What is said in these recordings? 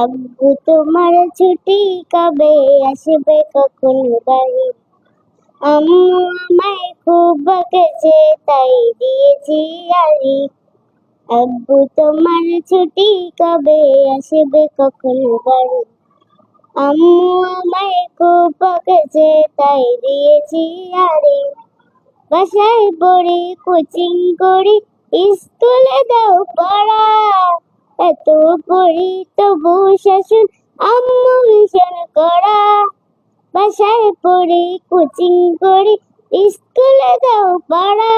আব্বু, তোমার ছুটি কবে আসবে কখন বাড়ি? আম্মু আমায় খুব বকেছে তাই দিয়েছি আড়ি আব্বু, তোমার ছুটি কবে আসবে কখন বাড়ি? আম্মু আমায় খুব বকেছে তাই দিয়েছি আড়ি বাসায় পড়ি কোচিং করি, স্কুলে দাও এত পড়ি তবু শাসন আম্মু ভীষণ করা। বাসায় পড়ি, কোচিং করি, স্কুলে দাও পড়া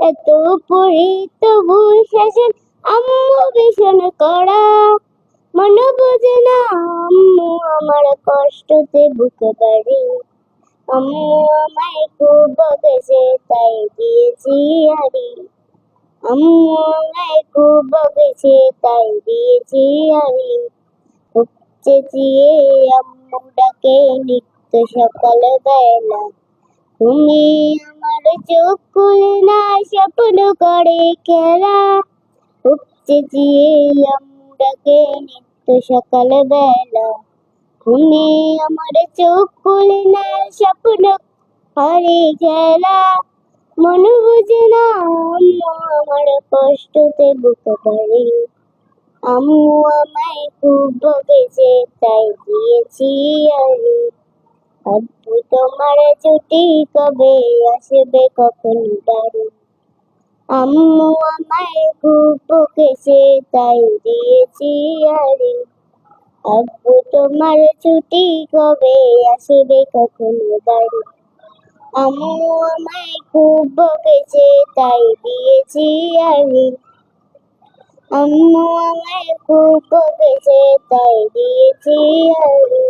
এত পড়ি তবু শাসন আম্মু ভীষণ করা। মনে বোঝে না আম্মু আমার কষ্টতে বুকে বাড়ি। আম্মু আমায় খুব বকেছে, তাই দিয়েছি হাড়ি। আমায় খুব বকেছে তাই দিয়েছি আমি খুব চেঁচিয়ে আম্মু ডাকে নিত্য সকাল বেলা তুমি আমার চোখ খুলে না স্বপ্ন করে খেলা খুব চেঁচিয়ে আম্মু ডাকে নিত্য সকাল বেলা তুমি আমার চোখ খুলে না স্বপ্ন হারে খেলা মনে বুঝে না আমার কষ্টতে বুকে পারে আম্মু আমায় খুব বকেছে তাই দিয়েছি আমি। আব্বু তোমার ছুটি কবে আসবে কখন বাড়ি? আম্মু আমায় খুব বকেছে তাই দিয়েছি আরে আব্বু তোমার ছুটি কবে আসবে কখন বাড়ি? আম্মু আমায় খুব বকেছে তাই দিয়েছি আমি আম্মু আমায় খুব বকেছে তাই দিয়েছি আমি।